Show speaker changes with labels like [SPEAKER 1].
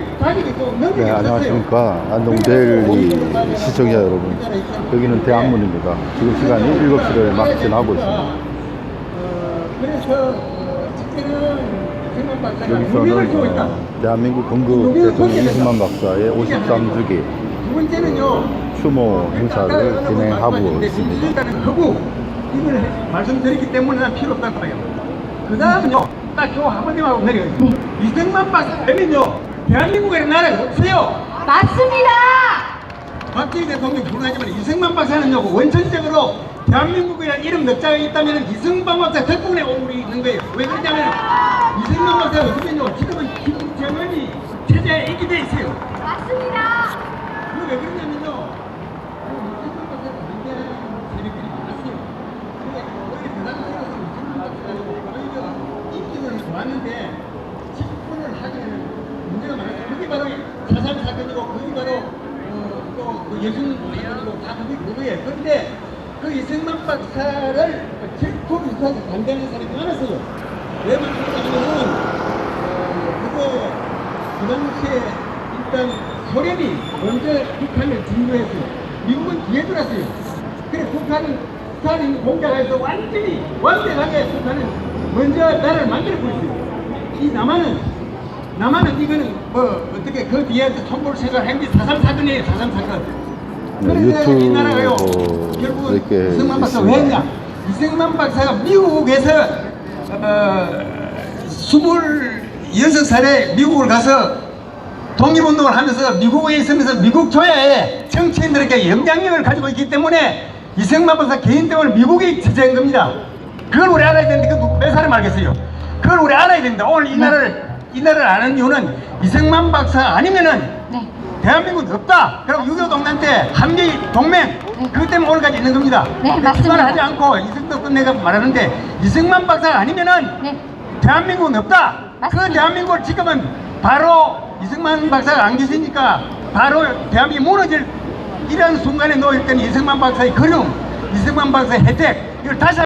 [SPEAKER 1] 네. 안녕하십니까. 안동데일리 시청자 여러분. 여기는 대한문입니다. 지금 시간이 7시를 막 지나고 있습니다. 여기서는. 어, 대한민국 건국 대통령 이승만 박사의 53주기
[SPEAKER 2] 두 번째는요.
[SPEAKER 1] 추모 행사를 진행하고 있습니다.
[SPEAKER 2] 하고 이걸 말씀드렸기 때문에 난 필요 없다는 거예요. 그 다음은요. 딱요 한마디만 내려요. 이승만 박사 되면요. 대한민국에 나라가 없어요.
[SPEAKER 3] 맞습니다.
[SPEAKER 2] 박정희 대통령 불하지만 이승만 박사는요 원천적으로 대한민국이라는 이름 넉자가 있다면 이승만 박사 덕분에 우리 있는 거예요. 왜 그러냐면 이승만 박사가 없으면요 지금은 김정은이 체제에 있게 돼 있어요.
[SPEAKER 3] 맞습니다.
[SPEAKER 2] 왜 그러냐면요 이승만 박사를 반대하는 세력들이 많았어요. 그게 오히려 그 당시에는 이승만 박사가 오히려 인기는 좋았는데 집권을 하기에는 문제가 많았어요. 그게 바로 사건이고 그게 바로 어, 또그 예술 사건이고 다 그게 그거예요. 그런데 그 이승만 박사를 질투 비슷하게 반대하는 사람이 많았어요. 왜 많았냐면은 어, 그거 그 당시에 일단 소련이 먼저 북한을 진주했어요. 미국은 뒤에 들었어요. 그래 북한은 스탈린 공작해서 완전히 완벽하게 북한은 먼저 나라를 만들고 있어요. 이 남한은 남한은 이거는 뭐 어떻게 그 뒤에서 손볼 생각을 했는데 사삼 사건이에요. 사삼 사건.
[SPEAKER 1] 네,
[SPEAKER 2] 그래서 이 나라가요.
[SPEAKER 1] 유튜브
[SPEAKER 2] 결국은
[SPEAKER 1] 이렇게
[SPEAKER 2] 이승만 박사. 왜 했냐? 이승만 박사가 미국에서 어, 26살에 미국을 가서 독립운동을 하면서 미국에 있으면서 미국 조야에 정치인들에게 영향력을 가지고 있기 때문에 이승만 박사 개인 때문에 미국에 처재한 겁니다. 그걸 우리 알아야 되는데 그몇 사람 알겠어요? 그걸 우리 알아야 됩니다. 오늘 이 나라를 이 나라를 아는 이유는 이승만 박사 아니면은
[SPEAKER 3] 네.
[SPEAKER 2] 대한민국은 없다. 그리고 6.25 동란 때 한미 동맹 그것 때문에 오늘까지 있는 겁니다.
[SPEAKER 3] 네, 맞습니다.
[SPEAKER 2] 하지 않고 이승도 끝내가 말하는데 이승만 박사가 아니면은
[SPEAKER 3] 네.
[SPEAKER 2] 대한민국은 없다. 그
[SPEAKER 3] 맞습니다.
[SPEAKER 2] 대한민국을 지금은 바로 이승만 박사가 안 계시니까 바로 대한민국이 무너질 이런 순간에 놓일 때는 이승만 박사의 그림, 이승만 박사의 혜택 이걸 다시